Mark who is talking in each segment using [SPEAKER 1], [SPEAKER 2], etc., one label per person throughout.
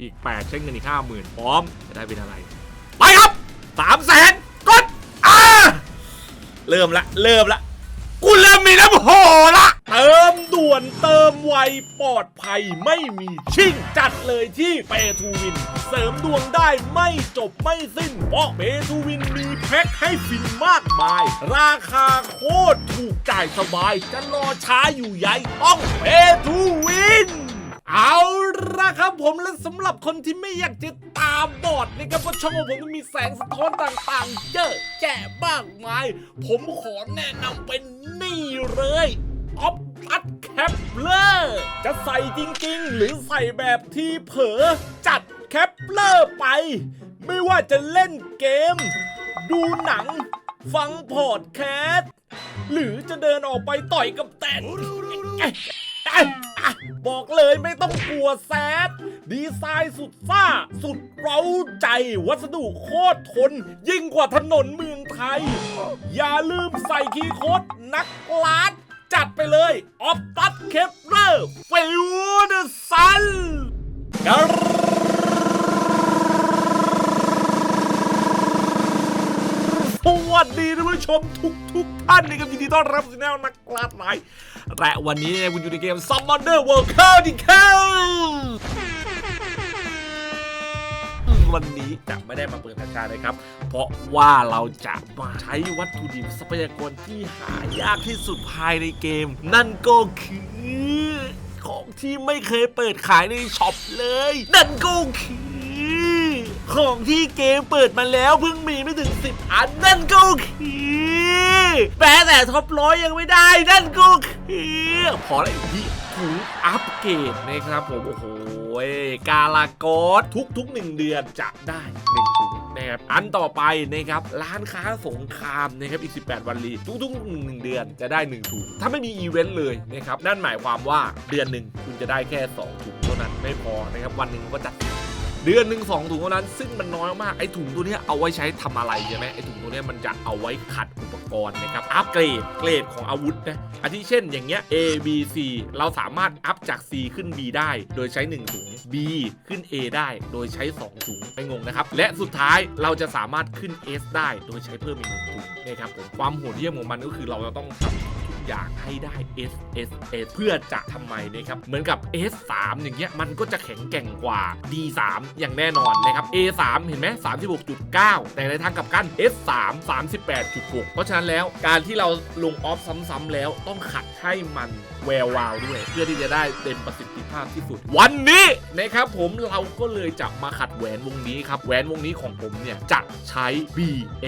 [SPEAKER 1] อีก 8 ใช้เงินอีก 50,000พร้อมจะได้เป็นอะไร ไปครับ3 0 0แสนกดอ่าเริ่มละ เริ่มละกูเริ่มมีน้ำโหละ เติมด่วนเติมไวปลอดภัยไม่มีชิ่งจัดเลยที่เปทูวิน เสริมดวงได้ไม่จบไม่สิ้น เพราะเปทูวินมีแพ็คให้ฟินมากมาย ราคาโคตรถูกจ่ายสบาย จะรอช้าอยู่ใหญ่ต้องเปทูวิน เอาละครับผมและสำหรับคนที่ไม่อยากจะตาบอดนะครับเพราะช่องของผมมันมีแสงสะท้อนต่างๆ เยอะแยะมากมาย ผมขอแนะนำเป็นนี่เลยออฟตัดแคปเลอร์จะใส่จริงๆ หรือใส่แบบที่เผลอจัดแคปเลอร์ไป ไม่ว่าจะเล่นเกม ดูหนัง ฟังพอดแคสต์ หรือจะเดินออกไปต่อยกับแตน อะอะบอกเลยไม่ต้องกลัวแซด ดีไซน์สุดซ่า สุดเร้าใจ วัสดุโคตรทน ยิ่งกว่าถนนเมืองไทย อย่าลืมใส่คีย์โค้ดนักล้าน จัดไปเลยออฟตัดเคปเลอร์ฟิวเดอร์ซันสวัสดีท่านผู้ชมทุกทุกๆท่านนะครับยินดีต้อนรับสู่แนวนักกลาดไลน์ และวันนี้เนี่ยคุณอยู่ในเกม Summoner World c a r d i c a l วันนี้จะไม่ได้มาเปิดราคานะครับ เพราะว่าเราจะมาใช้วัตถุดิบทรัพยากรที่หายากที่สุดภายในเกม นั่นก็คือของที่ไม่เคยเปิดขายในช็อปเลย นั่นก็คือของที่เกมเปิดมาแล้วเพิ่งมีไม่ถึง 10 อันนั่นก็คือ แม้แต่ท็อปร้อยยังไม่ได้ นั่นก็คือพอแล้วอีกที่ถุงอัปเกรดนะครับผม โอ้โหกาลากอสทุกๆ 1 เดือนจะได้1ถุงนะครับอันต่อไปนะครับร้านค้าสงครามนะครับอีก 18 วันรีทุกๆ1เดือนจะได้ 1 ถุง ถ้าไม่มีอีเวนต์เลยนะครับนั่นหมายความว่าเดือนหนึ่งคุณจะได้แค่ 2 ถุงเท่านั้นไม่พอนะครับวันหนึ่งก็จัด เดือนหนึ่งสองถุงเท่านั้น ซึ่งมันน้อยมากไอ้ถุงตัวเนี้ยเอาไว้ใช้ทำอะไรใช่ไหมไอ้ถุงตัวเนี้ยมันจะเอาไว้ขัดอุปกรณ์นะครับอัปเกรดเกรดของอาวุธนะอาทิเช่นอย่างเงี้ย A B C เราสามารถอัพจาก C ขึ้น B ได้ โดยใช้ 1 ถุง B ขึ้น A ได้โดยใช้ 2 ถุงไม่งงนะครับ และสุดท้ายเราจะสามารถขึ้น S ได้โดยใช้เพิ่มอีกหนึ่งถุงนะครับผมความโหดเยี่ยมของมันก็คือเราจะต้องทำ อยางให้ได้ S S S เพื่อจะทำไมนะครับ เหมือนกับ S 3อย่างเงี้ยมันก็จะแข็งแกร่งกว่า D 3อย่างแน่นอนนะครับ A 3เห็นไหม36.9 แต่ในทางกลับกัน S 3 38.6 เพราะฉะนั้นแล้วการที่เราลงออฟซ้ำๆแล้วต้องขัดให้มันแวววาวด้วย เพื่อที่จะได้เต็มประสิทธิภาพที่สุด วันนี้นะครับผมเราก็เลยจะมาขัดแหวนวงนี้ครับ แหวนวงนี้ของผมเนี่ย จะใช้ B A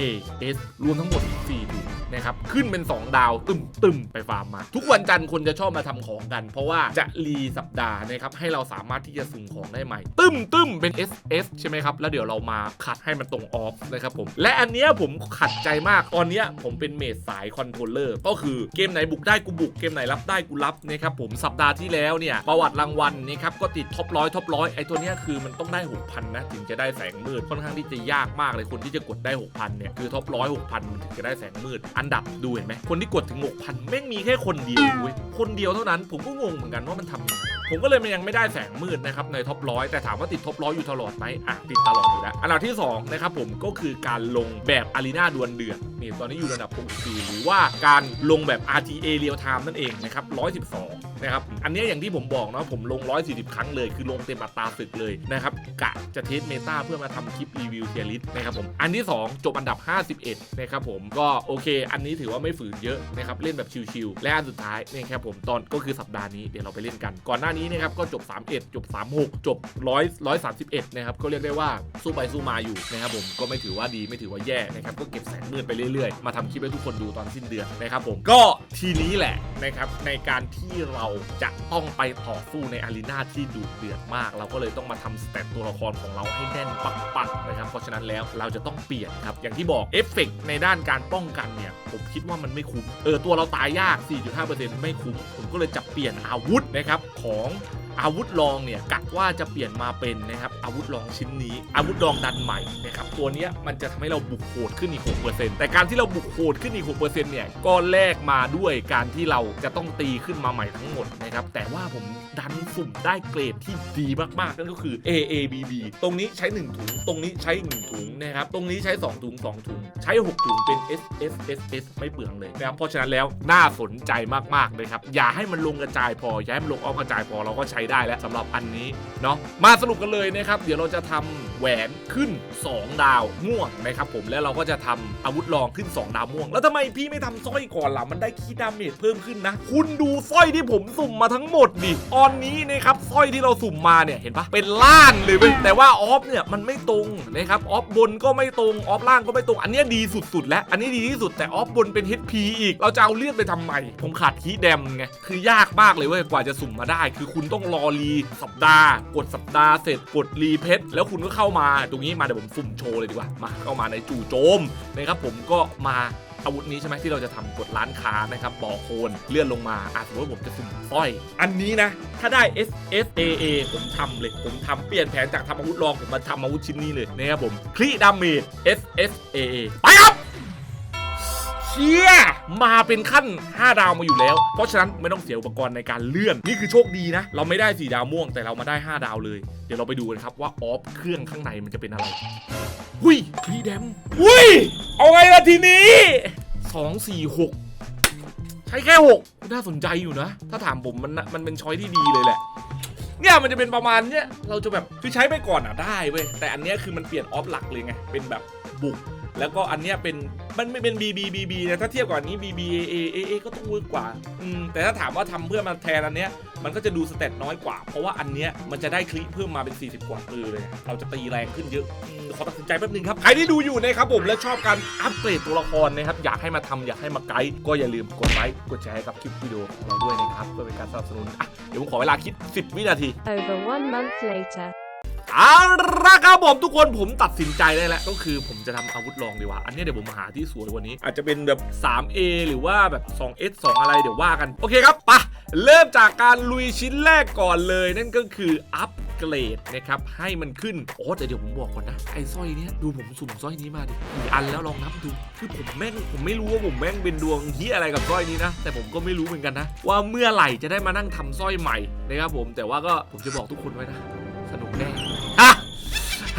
[SPEAKER 1] S รวมทั้งหมด4ถุงนะครับ ขึ้นเป็น 2 ดาวตึมตึมไปฟาร์มมา ทุกวันจันทร์คนจะชอบมาทำของกัน เพราะว่าจะรีสัปดาห์นะครับให้เราสามารถที่จะสุ่มของได้ใหม่ ตึ้มตึ้มเป็น S S ใช่ไหมครับ แล้วเดี๋ยวเรามาขัดให้มันตรงออฟนะครับผม และอันเนี้ยผมขัดใจมากตอนเนี้ยผมเป็นเมดสายคอนโทรลเลอร์ก็คือเกมไหนบุกได้กูบุกเกมไหนรับได้กูรับนะครับผมสัปดาห์ที่แล้วเนี่ยประวัติรางวัลนะครับก็ติดท็อปร้อยท็อปร้อยไอ้ตัวเนี้ยคือมันต้องได้6,000นะถึงจะได้แสงมืดค่อนข้างที่จะยากมากเลยคนที่จะกดได้6,000เนี่ยคือท็อปร้อย6,000มันถึงจะได้แสงมืด อันดับดูเห็นไหมคนที่กดถึง6,000แม่งมีแค่คนเดียวเว้ยคนเดียวเท่านั้นผมก็งงเหมือนกันว่ามันทำยังไงผมก็เลยมันยังไม่ได้แสงมืดนะครับในท็อปร้อยแต่ถามว่าติดท็อปร้อยอยู่ตลอดไหมอะติดตลอดอยู่แล้วอันดับที่สองนะครับผมก็คือการลงแบบอารีนาดวลเดือด นี่ตอนนี้อยู่ระดับ 64 หรือว่าการลงแบบ RTA Real Time นั่นเองนะครับ 112 นะครับ อันนี้อย่างที่ผมบอกเนาะผมลง 140 ครั้งเลย คือลงเต็มอัตราศึกเลยนะครับ กะจะเทสเมตาเพื่อมาทำคลิปรีวิวเทียริสนะครับผม อันที่ 2 จบอันดับ 51 นะครับผม ก็โอเค อันนี้ถือว่าไม่ฝืนเยอะนะครับ เล่นแบบชิวๆและอันสุดท้ายเนี่ยครับผมตอนก็คือสัปดาห์นี้เดี๋ยวเราไปเล่นกัน ก่อนหน้านี้นะครับก็จบ 31 จบ 36 จบ 100 131 นะครับก็เรียกได้ว่าสู้ไปสู้มาอยู่นะครับผมก็ไม่ถือว่าดีไม่ถือว่าแย่นะครับก็เก็บแสงมืดไปเรื่อยๆ มาทำคลิปให้ทุกคนดูตอนสิ้นเดือนนะครับผมก็ทีนี้แหละนะครับในการที่เราจะต้องไปต่อสู้ในอารีนาที่ดุเดือดมาก เราก็เลยต้องมาทำสเตตตัวละครของเราให้แน่นปักๆนะครับเพราะฉะนั้นแล้วเราจะต้องเปลี่ยนครับอย่างที่บอกเอฟเฟกต์ในด้านการป้องกันเนี่ยผมคิดว่ามันไม่คุ้มเออตัวเราตายยาก 4.5%ไม่คุ้มผมก็เลยจะเปลี่ยนอาวุธนะครับของ อาวุธรองเนี่ยกะว่าจะเปลี่ยนมาเป็นนะครับอาวุธรองชิ้นนี้ อาวุธรองดันใหม่นะครับตัวนี้มันจะทำให้เราบุกโหดขึ้นอีก 6%แต่การที่เราบุกโหดขึ้นอีก 6%เนี่ยก็แลกมาด้วยการที่เราจะต้องตีขึ้นมาใหม่ทั้งหมดนะครับแต่ว่าผมดันสุ่มได้เกรดที่ดีมากๆนั่นก็คือ A A B B ตรงนี้ใช้ 1 ถุง ตรงนี้ใช้ 1 ถุงนะครับตรงนี้ใช้ 2 ถุง 2 ถุง ใช้ 6 ถุงเป็น S S S S ไม่เปลืองเลยนะครับเพราะฉะนั้นแล้วน่าสนใจมากๆเลยครับอย่าให้มันลงกระจายพออย่าให้มันลงออกกระจายพอเราก็ใช้ได้แล้วสำหรับอันนี้เนาะมาสรุปกันเลยนะครับ เดี๋ยวเราจะทำ แหวนขึ้น 2 ดาวม่วงนะครับผมแล้วเราก็จะทำอาวุธรองขึ้น 2 ดาวม่วง แล้วทำไมพี่ไม่ทำสร้อยก่อนล่ะมันได้คีย์ดาเมจเพิ่มขึ้นนะ คุณดูสร้อยที่ผมสุ่มมาทั้งหมดดิตอนนี้นะครับสร้อยที่เราสุ่มมาเนี่ยเห็นปะเป็นล้านเลยเว้ยแต่ว่าออฟเนี่ยมันไม่ตรงนะครับออฟบนก็ไม่ตรงออฟล่างก็ไม่ตรงอันนี้ดีสุดๆ แล้วอันนี้ดีที่สุดแต่ออฟบนเป็น HP อีก เราจะเอาเลือดไปทำไมผมขาดคีย์แดมไงคือยากมากเลยเว้ยกว่าจะสุ่มมาได้ คือคุณต้องรอรีสัปดาห์ กดสัปดาห์เสร็จกดรีเพชรแล้วคุณก็เข้ามาตรงนี้มาเดี๋ยวผมสุ่มโชว์เลยดีกว่ามาเข้ามาในจู่โจมนะครับผมก็มาอาวุธนี้ใช่ไหมที่เราจะทำกดร้านค้านะครับบ่อโคนเลื่อนลงมาอาจสมมติว่าผมจะสุ่มสร้อย อันนี้นะ ถ้าได้ S S A A ผมทำเลยผมทำเปลี่ยนแผนจากทำอาวุธรองผมมาทำอาวุธชิ้นนี้เลยนะครับผมคลีดาเมจ S S A A ไปครับเชี่ยมาเป็นขั้น 5 ดาวมาอยู่แล้ว เพราะฉะนั้นไม่ต้องเสียอุปกรณ์ในการเลื่อน นี่คือโชคดีนะ เราไม่ได้ 4 ดาวม่วงแต่เรามาได้ 5 ดาวเลย ดี๋ยวเราไปดูกันครับว่าออฟเครื่องข้างในมันจะเป็นอะไร หุยครีแดมหุยเอาไงล่ะทีนี้สองสี่หกใช้แค่หกน่าสนใจอยู่นะ ถ้าถามผมมันน่ะมันเป็นช้อยที่ดีเลยแหละ เนี่ยมันจะเป็นประมาณเนี้ยเราจะแบบคือใช้ไปก่อนอะได้เว้ยแต่อันเนี้ยคือมันเปลี่ยนออฟหลักเลยไงเป็นแบบบุก แล้วก็อันเนี้ยเป็นมันไม่เป็น BB BB นะถ้าเทียบกับอันนี้ BB A A A ก็ต้องเวิร์กกว่าอืมแต่ถ้าถามว่าทำเพื่อมาแทนอันเนี้ยมันก็จะดูสเตตน้อยกว่า เพราะว่าอันเนี้ยมันจะได้คลิปเพิ่มมาเป็น 40 กว่าเออเลย เราจะตีแรงขึ้นเยอะอขอตัดสินใจแป๊บนึงครับ ใครที่ดูอยู่นะครับผมและชอบการอัปเกรดตัวละครนะครับ อยากให้มาทำอยากให้มาไกด์ก็อย่าลืมกดไลค์กดแชร์ให้กับคลิปวิดีโอของเราด้วยนะครับเพื่อเป็นการสนับสนุนอะเดี๋ยวผมขอเวลาคิด 10 วินาที
[SPEAKER 2] Over one month later.
[SPEAKER 1] เอาละครับผมทุกคนผมตัดสินใจได้แล้วก็คือผมจะทำอาวุธรองดีกว่า อันนี้เดี๋ยวผมหาที่สวยกว่านี้ อาจจะเป็นแบบ 3A หรือว่าแบบ 2S 2 อะไรเดี๋ยวว่ากัน โอเคครับไปะเริ่มจากการลุยชิ้นแรกก่อนเลย นั่นก็คืออัปเกรดนะครับให้มันขึ้นโอ้แต่เดี๋ยวผมบอกก่อนนะไอ้สร้อยเนี้ยดูผมสุ่มสร้อยนี้มาดิกี่อันแล้วลองนับดูคือผมแม่งผมไม่รู้ว่าผมแม่งเป็นดวงเฮียอะไรกับสร้อยนี้นะ แต่ผมก็ไม่รู้เหมือนกันนะ ว่าเมื่อไหร่จะได้มานั่งทำสร้อยใหม่นะครับผมแต่ว่าก็ผมจะบอกทุกคนไว้นะ สนุกแน่ฮะ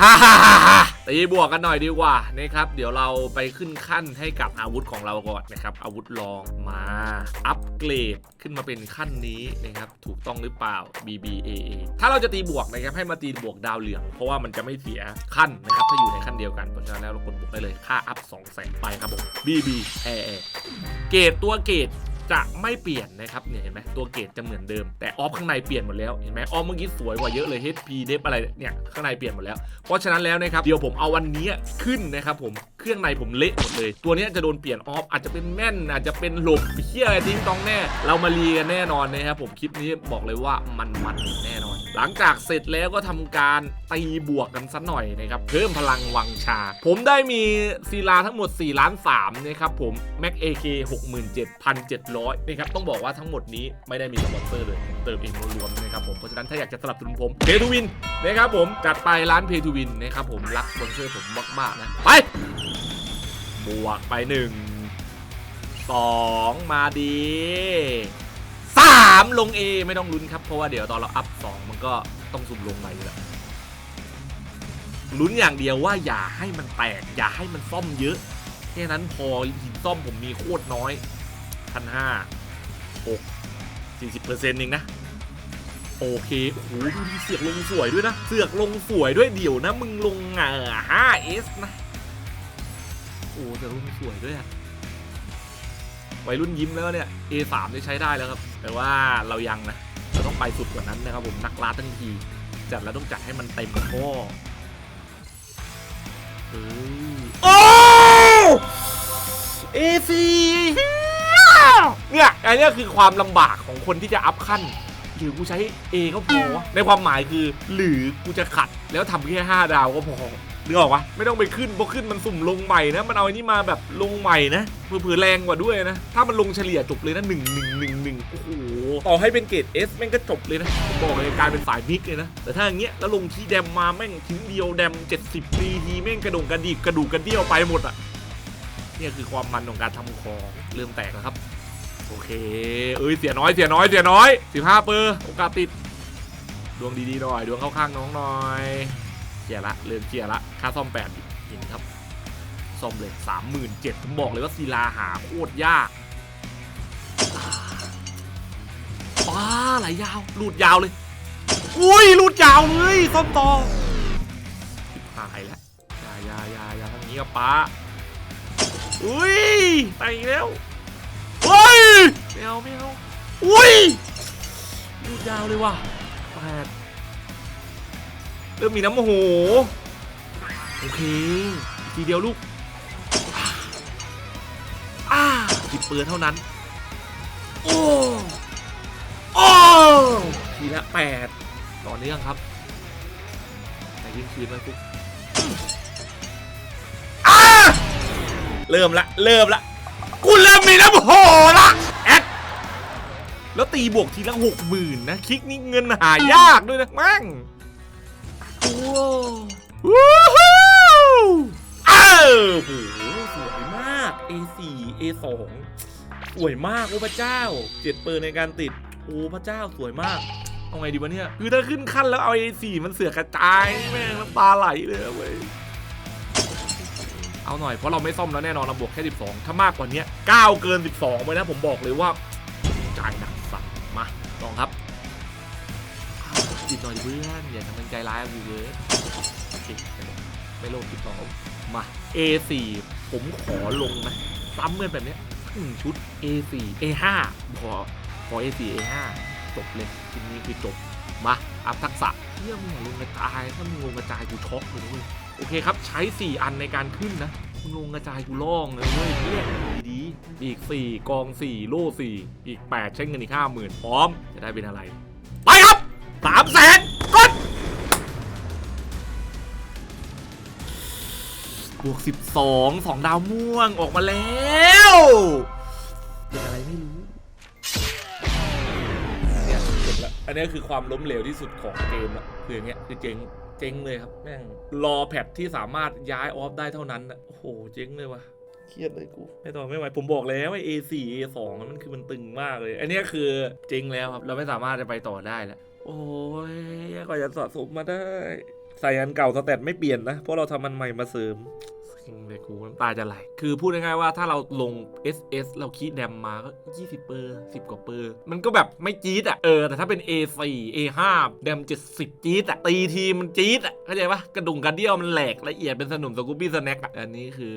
[SPEAKER 1] ฮ่าฮ่าฮ่าตีบวกกันหน่อยดีกว่านะครับ เดี๋ยวเราไปขึ้นขั้นให้กับอาวุธของเราก่อนนะครับ อาวุธรองมาอัปเกรดขึ้นมาเป็นขั้นนี้นะครับ ถูกต้องหรือเปล่า BBAA ถ้าเราจะตีบวกนะครับให้มาตีบวกดาวเหลืองเพราะว่ามันจะไม่เสียขั้นนะครับ ถ้าอยู่ในขั้นเดียวกันเพราะฉะนั้นแล้วเรากดบวกได้เลยค่าอัพ2แสนไปครับผม BBAA เกรดตัวเกรด จะไม่เปลี่ยนนะครับเนี่ยเห็นไหมตัวเกรดจะเหมือนเดิม แต่ออฟข้างในเปลี่ยนหมดแล้วเห็นไหมออฟเมื่อกี้สวยกว่าเยอะเลย HP เดฟอะไรเนี่ยข้างในเปลี่ยนหมดแล้ว เพราะฉะนั้นแล้วนะครับเดี๋ยวผมเอาวันนี้ขึ้นนะครับผมเครื่องในผมเละหมดเลย ตัวนี้จะโดนเปลี่ยนออฟอาจจะเป็นแม่นอาจจะเป็นหลบเฮียอะไรทิ้งต้องแน่ เรามารีกันแน่นอนนะครับผมคลิปนี้บอกเลยว่ามันมันแน่นอน หลังจากเสร็จแล้วก็ทำการตีบวกกันสักหน่อยนะครับเพิ่มพลังวังชา ผมได้มีศิลาทั้งหมด4ล้าน3นะครับผม Mac AK 67,700นเจ็ดพันเจ็ดระครับต้องบอกว่าทั้งหมดนี้ไม่ได้มีสปอนเซอร์เลย เติมเองล้วนๆนะครับผมเพราะฉะนั้นถ้าอยากจะสนับสนุนผมเพทูวินนะครับผมจัดไปร้านเพทูวินนะครับผมรักสปอนเซอร์ผมมากๆนะไปบวกไปหนึ่งสองมาดีสามลง A ไม่ต้องลุ้นครับเพราะว่าเดี๋ยวตอนเราอัพสองมันก็ต้องสุ่มลงใหม่อยู่แล้วลุ้นอย่างเดียวว่าอย่าให้มันแตก อย่าให้มันซ่อมเยอะแค่นั้นพอหินซ่อมผมมีโคตรน้อย พันห้าหกสี่สิบเปอร์เซ็นต์เองนะ โอเค โอ้โหดูดิเสือกลงสวยด้วยนะ เสือกลงสวยด้วยเดี๋ยวนะ มึงลงอะ 5S นะ โอ้แต่รุ่นสวยด้วยอะวัยรุ่นยิ้มแล้วเนี่ย A3 ได้ใช้ได้แล้วครับ แต่ว่าเรายังนะ เราต้องไปสุดกว่านั้นนะครับผมนักล่าทั้งที จัดแล้วต้องจัดให้มันเต็มข้อเฮ้ยโอ้ A4 เนี่ยอันเนี้ยคือความลำบากของคนที่จะอัพขั้น หรือกูใช้ A ก็พอวะในความหมายคือหรือกูจะขัดแล้วทำแค่5ดาวก็พอนึกออกปะไม่ต้องไปขึ้นเพราะขึ้นมันสุ่มลงใหม่นะ มันเอาไอ้นี่มาแบบลงใหม่นะเผื่อแรงกว่าด้วยนะ ถ้ามันลงเฉลี่ยจบเลยนะหนึ่งหนึ่งหนึ่งหนึ่งโอ้โหต่อให้เป็นเกรด S แม่งก็จบเลยนะบอกเลยกลายเป็นสายมิกเลยนะ แต่ถ้าอย่างเงี้ยแล้วลงที่แดมมาแม่งทิ้งเดียวแดม 70 ปีทีแม่งกระดงกระดิกกระดูกกระเดี่ยวไปหมดอะ นี่คือความมันของการทำของเริ่มแตกแล้วครับ โอเค เอ้ยเสียน้อยเสียน้อยเสียน้อย 15 เปอร์โอกาสติด ดวงดีๆหน่อย ดวงเข้าข้างน้องหน่อยเกียละเริ่มเกียละค่าซ่อมแปดหินครับซ่อมเลยสามหมื่นเจ็ดผมบอกเลยว่าศิลาหาโคตรยากป้าไหลยาวลูดยาวเลยอุ้ยลูดยาวเลยซ่อมต่อชิบหายแล้วยายายายาทางนี้กับป้า อุ้ยไปอีกแล้วเฮ้ยไม่เอาไม่เอาอุ้ยลูดยาวเลยว่ะแปดเริ่มมีน้ำโมโห โอเคอีกทีเดียวลูกอ่าสิบเปอร์เท่านั้น โอ้โอ้ทีละแปดต่อเนื่องครับแต่ยิงคืนมาปุ๊บ เริ่มละ เริ่มละ กูเริ่มมีน้ำโหละแอดแล้วตีบวกทีละหกหมื่นนะ คลิกนี่เงินหายากด้วยนะแม่งว้าวู้ฮู้อ้าวโอ้โหสวยมาก A4 A2 สวยมากโอ้พระเจ้าเจ็ดเปอร์ในการติดโอ้พระเจ้าสวยมากเอาไงดีวะเนี่ย คือถ้าขึ้นขั้นแล้วเอา A4 มันเสือกกระจายแม่งน้ำตาไหลเลยเว้ย เอาหน่อยเพราะเราไม่ซ่อมแล้วแน่นอนเราบวกแค่ 12 ถ้ามากกว่านี้9เกิน 12ไปนะผมบอกเลยว่าจ่ายหนักสัตว์มาลองครับจิตหน่อยเพื่อนอย่าทำเป็นใจร้ายกูเลยโอเคไม่ลภจิตต่อมา A4 ผมขอลงนะซ้ำเงินแบบนี้ชุด A4 A5 พอพอ A4 A5 จบเลยทีนี้คือจบมาอัพทักษะเรื่องมึงอย่าลงกระจายถ้ามึงลงกระจายกูช็อกเลย โอเคครับ ใช้ 4 อันในการขึ้นนะมึงลงกระจายกูล่องเลยเว้ยเพื่อนดีๆอีก 4 กอง 4 โล่ 4 อีก 8 ใช้เงินอีก50,000พร้อม จะได้เป็นอะไร ไปครับสามแสนกดบวก 12 2 ดาวม่วงออกมาแล้วเป็นอะไรไม่รู้เนี่ยจบแล้วอันนี้คือความล้มเหลวที่สุดของเกมละคืออย่างเงี้ยคือเจ๊ง เจ๊งเลยครับแม่งรอแพทที่สามารถย้ายออฟได้เท่านั้นนะโอ้โหเจ๊งเลยว่ะ เครียดเลยกูไม่ต่อไม่ไหวผมบอกแล้วว่า A4 A2 มันคือมันตึงมากเลย อันเนี้ยคือเจ๊งแล้วครับ เราไม่สามารถจะไปต่อได้แล้ว โอ้ยก็จะสะสมมาได้ ใส่อันเก่าสแตทไม่เปลี่ยนนะ เพราะเราทำมันใหม่มาเสริม ซิงเลยกูน้ำตาจะไหล คือพูดง่ายๆว่าถ้าเราลง SS เราคีดแดมมาก็20 เปอร์ 10 กว่าเปอร์ มันก็แบบไม่จี๊ดอะ เออ แต่ถ้าเป็น A4 A5 แดม 70 จี๊ดอะ ตีทีมันจี๊ดอะ เข้าใจปะกระดุงกระเดี่ยวมันแหลกละเอียดเป็นสนุนสกูบี้สแน็คอะ อันนี้คือ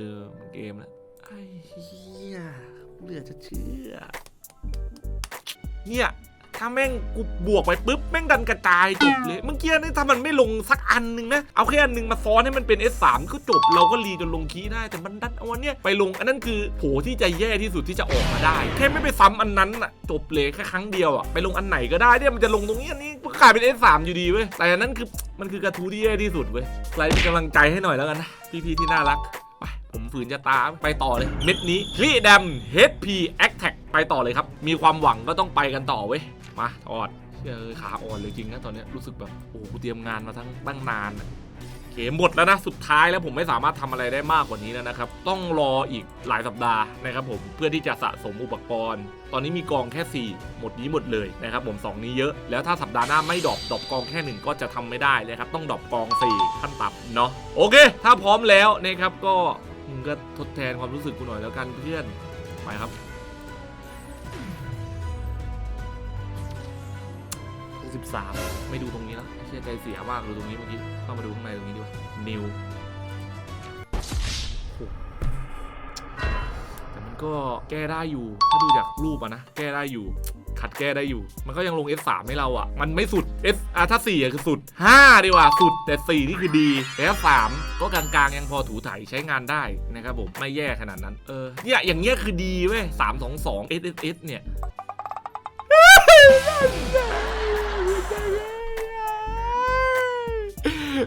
[SPEAKER 1] เกมละไอ้เหี้ยเหลือจะเชื่อเนี่ย ถ้าแม่งกูบวกไปปุ๊บแม่งดันกระจายจบเลยเมื่อกี้นี่ถ้ามันไม่ลงสักอันหนึ่งนะ เอาแค่อันหนึ่งมาซ้อนให้มันเป็น S3 ก็จบเราก็รีจนลงคีย์ได้แต่มันดันเอาอันเนี้ยไปลงอันนั้นคือโผที่จะแย่ที่สุดที่จะออกมาได้แค่ไม่ไปซ้ำอันนั้นอะจบเลยแค่ครั้งเดียวอะไปลงอันไหนก็ได้เนี่ยมันจะลงตรงนี้อันนี้ก็กลายเป็น S3 อยู่ดีเว้ยแต่อันนั้นคือมันคือกระทู้ที่แย่ที่สุดเว้ยใครเป็นกำลังใจให้หน่อยแล้วกันนะพี่ๆที่น่ารักไปผมฝืนจะตาไปต่อเลย เม็ดนี้คลีแดม HP Attack ไปต่อเลยครับ มีความหวังก็ต้องไปกันต่อเว้ย มาถอดเชื่อเอยขาอ่อนเลยจริงนะตอนนี้รู้สึกแบบโอ้โหกูเตรียมงานมาทั้งตั้งนานอะโอเคหมดแล้วนะสุดท้ายแล้วผมไม่สามารถทำอะไรได้มากกว่านี้แล้วนะครับ ต้องรออีกหลายสัปดาห์นะครับผมเพื่อที่จะสะสมอุปกรณ์ ตอนนี้มีกองแค่ 4 หมดนี้หมดเลยนะครับผม 2 นี้เยอะ แล้วถ้าสัปดาห์หน้าไม่ดรอปดรอปกองแค่หนึ่งก็จะทำไม่ได้นะครับ ต้องดรอปกอง 4 ขั้นต่ำเนาะโอเค ถ้าพร้อมแล้วนะครับก็มึงก็ทดแทนความรู้สึกกูหน่อยแล้วกันเพื่อนไปครับ 13 ไม่ดูตรงนี้แล้วเชื่อใจเสียมากดูตรงนี้เมื่อกี้เข้ามาดูข้างในตรงนี้ดีกว่านิวแต่มันก็แก้ได้อยู่ ถ้าดูจากรูปอะนะ แก้ได้อยู่ขัดแก้ได้อยู่ มันก็ยังลง S3 ให้เราอะมันไม่สุด S อะถ้า4อะคือสุด 5 ดีกว่าสุด แต่ 4 นี่คือดีแต่ถ้า3ก็กลางๆ ยังพอถูถ่ายใช้งานได้นะครับผม ไม่แย่ขนาดนั้น เออ เนี่ย อย่างเงี้ยคือดีเว้ย3 2 2 SSS เนี่ย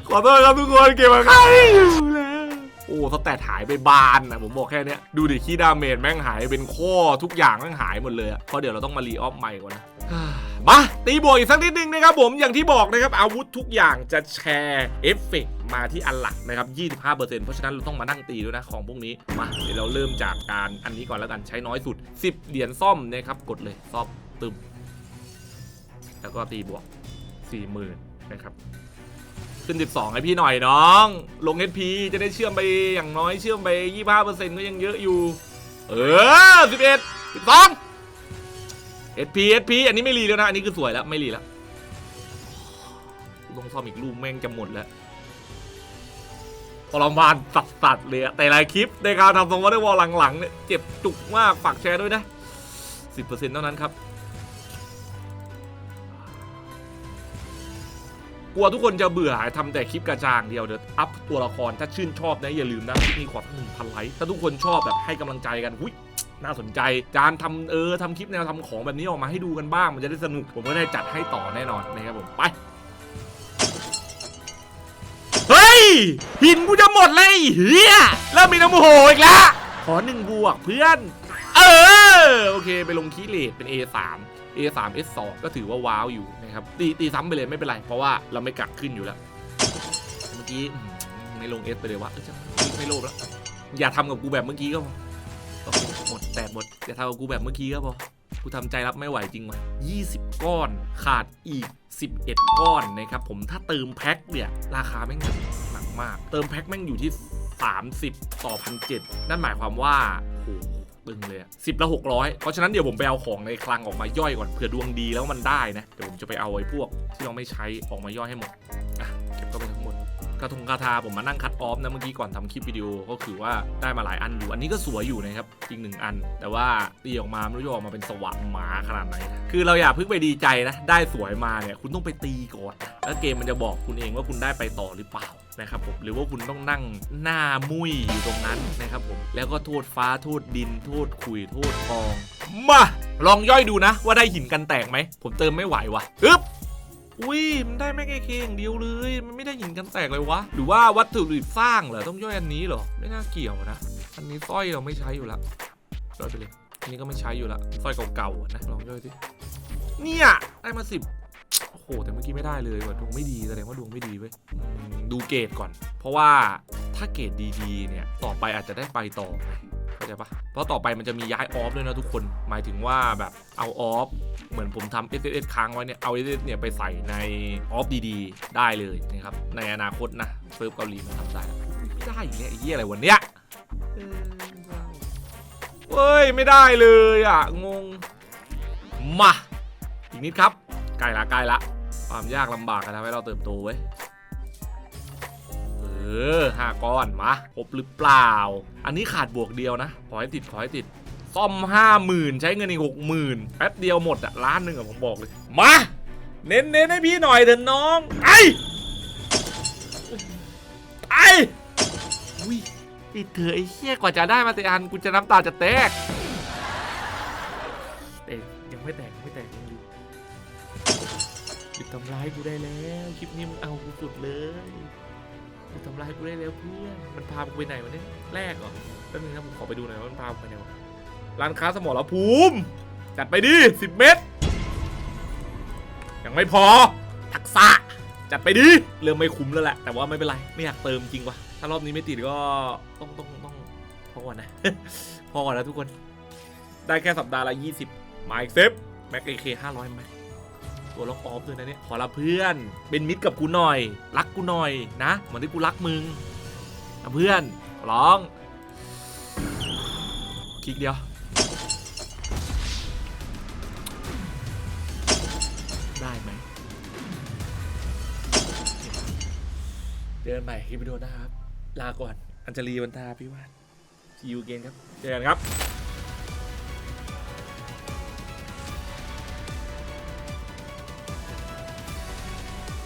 [SPEAKER 1] ขอโทษครับทุกคนเก็บมาใครอยู่แล้ว โอ้สแตทหายไปบานนะผมบอกแค่เนี้ยดูดิคีย์ดาเมจแม่งหายเป็นข้อทุกอย่างแม่งหายหมดเลยอะเพราะเดี๋ยวเราต้องมารีออฟใหม่ก่อนนะมาตีบวกอีกสักนิดนึงนะครับผมอย่างที่บอกนะครับอาวุธทุกอย่างจะแชร์เอฟเฟกต์มาที่อันหลักนะครับ 25%เพราะฉะนั้นเราต้องมานั่งตีด้วยนะของพวกนี้ มาเดี๋ยวเราเริ่มจากการอันนี้ก่อนแล้วกันใช้น้อยสุด 10 เหรียญซ่อมนะครับกดเลยซ่อมตึมแล้วก็ตีบวก 40,000 นะครับ ขึ้น 12 ให้พี่หน่อยน้อง ลง HP จะได้เชื่อมไปอย่างน้อยเชื่อมไป 25%ก็ยังเยอะอยู่ เออ 11 12 SP SP อันนี้ไม่รีแล้วนะ อันนี้คือสวยแล้ว ไม่รีแล้วลงซ่อมอีกลูกแม่งจะหมดแล้วทรมานสัสสัสๆเลยแต่หลายคลิปในการทำทรงวอเตอร์วอลหลังๆเนี่ยเจ็บจุกมากฝากแชร์ด้วยนะ 10%เท่านั้นครับ กลัวทุกคนจะเบื่อทำแต่คลิปกระจางเดียวเดี๋ยวอัพตัวละครถ้าชื่นชอบนะอย่าลืมนะคลิปนี้ขอหนึ่งพันไลค์ถ้าทุกคนชอบแบบให้กำลังใจกันหุ้ยน่าสนใจ จานทำเออทำคลิปแนวทำของแบบนี้ออกมาให้ดูกันบ้าง มันจะได้สนุก ผมก็ได้จัดให้ต่อแน่นอนนะครับผม ไป เฮ้ย หินกูจะหมดเลยเฮียเริ่มมีน้ำโหอีกแล้ว ขอหนึ่งบวกเพื่อน เออ โอเค ไปลงคีย์เลทเป็น A3 A3 S2 ก็ถือว่าว้าวอยู่นะครับตีตีซ้ำไปเลยไม่เป็นไร เพราะว่าเราไม่กักขึ้นอยู่แล้ว เมื่อกี้อื้อหือไม่ลง S ไปเลยวะไม่โลภแล้ว อย่าทำกับกูแบบเมื่อกี้ก็พอโอหมดแตกหมด อย่าทำกับกูแบบเมื่อกี้ก็พอกูทำใจรับไม่ไหวจริงว่ะ20 ก้อนขาดอีก 11 ก้อนนะครับผมถ้าเติมแพ็คเนี่ยราคาแม่งหนักมาก เติมแพ็คแม่งอยู่ที่ 30 ต่อพันเนั่นหมายความว่าโห ตึงเลยสิบละหกร้อยเพราะฉะนั้นเดี๋ยวผมไปเอาของในคลังออกมาย่อยก่อนเผื่อดวงดีแล้วมันได้นะเดี๋ยวผมจะไปเอาไอ้พวกที่เราไม่ใช้ออกมาย่อยให้หมด กระทงคาทาผมมานั่งคัดออฟนะเมื่อกี้ก่อนทำคลิปวิดีโอก็คือว่าได้มาหลายอันอยู่ อันนี้ก็สวยอยู่นะครับจริงหนึ่งอัน แต่ว่าตีออกมาไม่รู้จะออกมาเป็นสว่างหมาขนาดไหนนะคือเราอย่าเพิ่งไปดีใจนะ ได้สวยมาเนี่ยคุณต้องไปตีก่อนนะแล้วเกมมันจะบอกคุณเองว่าคุณได้ไปต่อหรือเปล่านะครับผมหรือว่าคุณต้องนั่งหน้ามุ้ยอยู่ตรงนั้นนะครับผมแล้วก็โทษฟ้าโทษดินโทษขุยโทษกอง มา ลองย่อยดูนะ ว่าได้หินกันแตกไหมผมเติมไม่ไหวว่ะอึ๊บ อุ้ยมันได้แม็กเอเคอย่างเดียวเลย มันไม่ได้หินกันแตกเลยวะ หรือว่าวัตถุดิบสร้างเหรอ ต้องย่อยอันนี้เหรอ ไม่น่าเกี่ยวนะ อันนี้สร้อยเราไม่ใช้อยู่แล้วย่อยไปเลย อันนี้ก็ไม่ใช้อยู่แล้วสร้อยเก่าๆนะ ลองย่อยดิ เนี่ย ได้มาสิบ หแต่เมื่อกี้ไม่ได้เลยว่ะดวงไม่ดีแสดงว่าดวงไม่ดีเว้ยดูเกรดก่อน เพราะว่าถ้าเกรดดีๆเนี่ยต่อไปอาจจะได้ไปต่อเข้าใจปะเพราะต่อไปมันจะมีย้ายออฟด้วยนะทุกคน หมายถึงว่าแบบเอาออฟเหมือนผมทำ S S ค้างไว้เนี่ยเอา S S เนี่ยไปใส่ในออฟดีๆ ได้เลยนะครับในอนาคตนะเซิร์ฟเกาหลีมันทำได้ไม่ได้อีกเนี่ยไอ้เหี้ยอะไรวันเนี้ยเออเว้ยไม่ได้เลยอะงงมาอีกนิดครับใกล้ละใกล้ละ ความยากลำบากจะทำให้เราเติบโตเว้ยเออห้าก้อนมาครบหรือเปล่า อันนี้ขาดบวกเดียวนะ ขอให้ติดขอให้ติด ซ่อมห้าหมื่นใช้เงินอีกหกหมื่นแป๊บเดียวหมดอะล้านหนึ่งอะผมบอกเลย มา เน้นเน้นให้พี่หน่อยเถอะน้องไอไออุ้ยติดเถอะไอ้เหี้ยกว่าจะได้มาแต่อันกูจะน้ำตาจะแตกแต่ยังไม่แตกยังไม่แตกยังอยู่ หยุดทำร้ายกูได้แล้วคลิปนี้มึงเอากูสุดเลยหยุดทำร้ายกูได้แล้วเพื่อนมันพากูไปไหนวะเนี่ยแรกเหรอแป๊บนึงนะผมขอไปดูหน่อยว่ามันพากูไปไหนวะร้านค้าสมรภูมิจัดไปดิสิบเม็ดยังไม่พอทักษะจัดไปดิเริ่มไม่คุ้มแล้วแหละ แต่ว่าไม่เป็นไรไม่อยากเติมจริงวะถ้ารอบนี้ไม่ติดก็ต้องต้องต้องพอก่อนนะพอก่อนนะทุกคน ได้แค่สัปดาห์ละ 20 มาอีกเซฟแม็กเอเคห้าร้อยไหม ตัวล็อกออฟด้วยนะเนี่ยขอละเพื่อน เป็นมิตรกับกูหน่อย รักกูหน่อยนะเหมือนที่กูรักมึงนะเพื่อนร้อง คลิกเดียว ได้ไหมเจอกันใหม่คลิปวิดีโอหน้าครับ ลาก่อน อัญชลีวันทาพี่วานซีอูเกนครับ เจอกันครับ